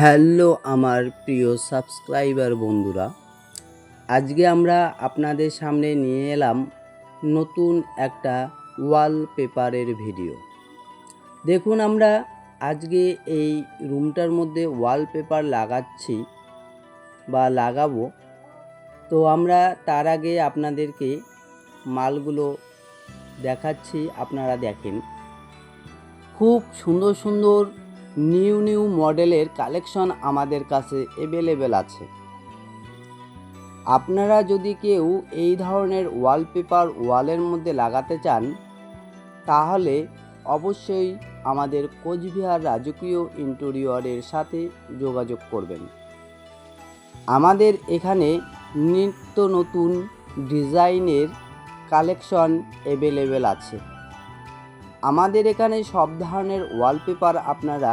Hello আমার প্রিয় subscriber বন্ধুরা। আজকে আমরা আপনাদের সামনে নিয়ে এলাম নতুন একটা ওয়ালপেপারের ভিডিও দেখুন আমরা আজকে এই রুমটার মধ্যে ওয়ালপেপার লাগাচ্ছি বা লাগাবো। তো আমরা তার আগে আপনাদেরকে মালগুলো দেখাচ্ছি, আপনারা দেখেন। খুব সুন্দর সুন্দর নিউ নিউ মডেলের কালেকশন আমাদের কাছে অ্যাভেলেবেল আছে। আপনারা যদি কেউ এই ধরনের ওয়ালপেপার ওয়ালের মধ্যে লাগাতে চান, তাহলে অবশ্যই আমাদের কোচবিহার রাজকীয় ইন্টেরিয়রের সাথে যোগাযোগ করবেন। আমাদের এখানে নিত্য নতুন ডিজাইনের কালেকশন অ্যাভেলেবেল আছে। আমাদের এখানে সব ধরনের ওয়ালপেপার আপনারা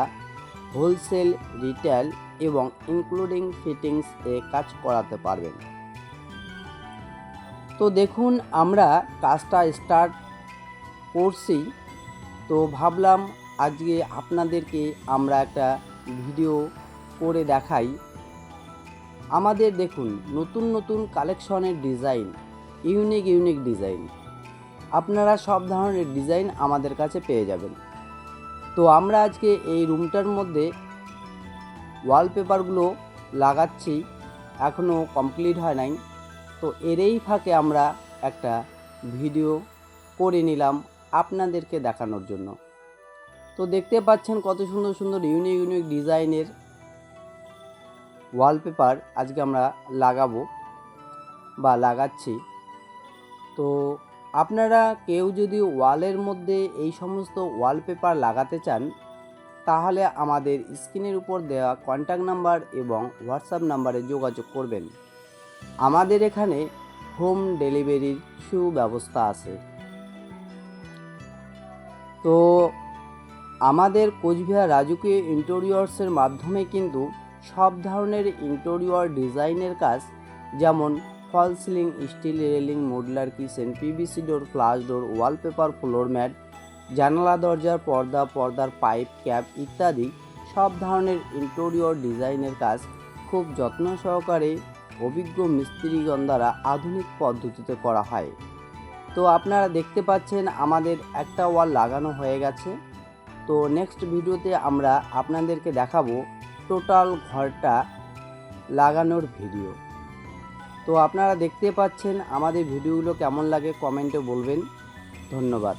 হোলসেল রিটেল এবং ইনক্লুডিং ফিটিংস এ কাজ করাতে পারবেন। তো দেখুন, আমরা কাজটা স্টার্ট করছি। তো ভাবলাম আজকে আপনাদেরকে আমরা একটা ভিডিও করে দেখাই। আমাদের দেখুন, নতুন নতুন কালেকশনের ডিজাইন ইউনিক ইউনিক ডিজাইন আপনারা সব ধরনের ডিজাইন আমাদের কাছে পেয়ে যাবেন। তো আমরা আজকে এই রুমটার মধ্যে ওয়ালপেপারগুলো লাগাচ্ছি এখনও কমপ্লিট হয় নাই। তো এরই ফাঁকে আমরা একটা ভিডিও করে নিলাম আপনাদেরকে দেখানোর জন্য। তো দেখতে পাচ্ছেন কত সুন্দর সুন্দর ইউনিক ইউনিক ডিজাইনের ওয়ালপেপার আজকে আমরা লাগাবো বা লাগাচ্ছি। তো আপনারা কেউ যদি ওয়ালের মধ্যে এই সমস্ত ওয়ালপেপার লাগাতে চান, তাহলে আমাদের স্ক্রিনের উপর দেওয়া কন্ট্যাক্ট নাম্বার এবং হোয়াটসঅ্যাপ নাম্বারে যোগাযোগ করবেন। আমাদের এখানে হোম ডেলিভারির সুব্যবস্থা আছে। তো আমাদের কোচবিহার রাজকীয় ইন্টেরিয়র্সের মাধ্যমে কিন্তু সব ধরনের ইন্টেরিয়র ডিজাইনের কাজ, যেমন fall ceiling steel railing modular kitchen PVC door flush door wallpaper floor mat জানালা দরজার পর্দা, পর্দার পাইপ ক্যাপ ইত্যাদি সব ধরনের ইন্টেরিয়র ডিজাইনের কাজ খুব যত্ন সহকারে অভিজ্ঞ মিস্ত্রিগণ দ্বারা আধুনিক পদ্ধতিতে করা হয়। তো আপনারা দেখতে পাচ্ছেন আমাদের একটা ওয়াল লাগানো হয়ে গেছে। তো নেক্সট ভিডিওতে আমরা আপনাদেরকে দেখাবো টোটাল ঘরটা লাগানোর ভিডিও তো আপনারা দেখতে পাচ্ছেন আমাদের ভিডিওগুলো কেমন লাগে কমেন্টে বলবেন। ধন্যবাদ।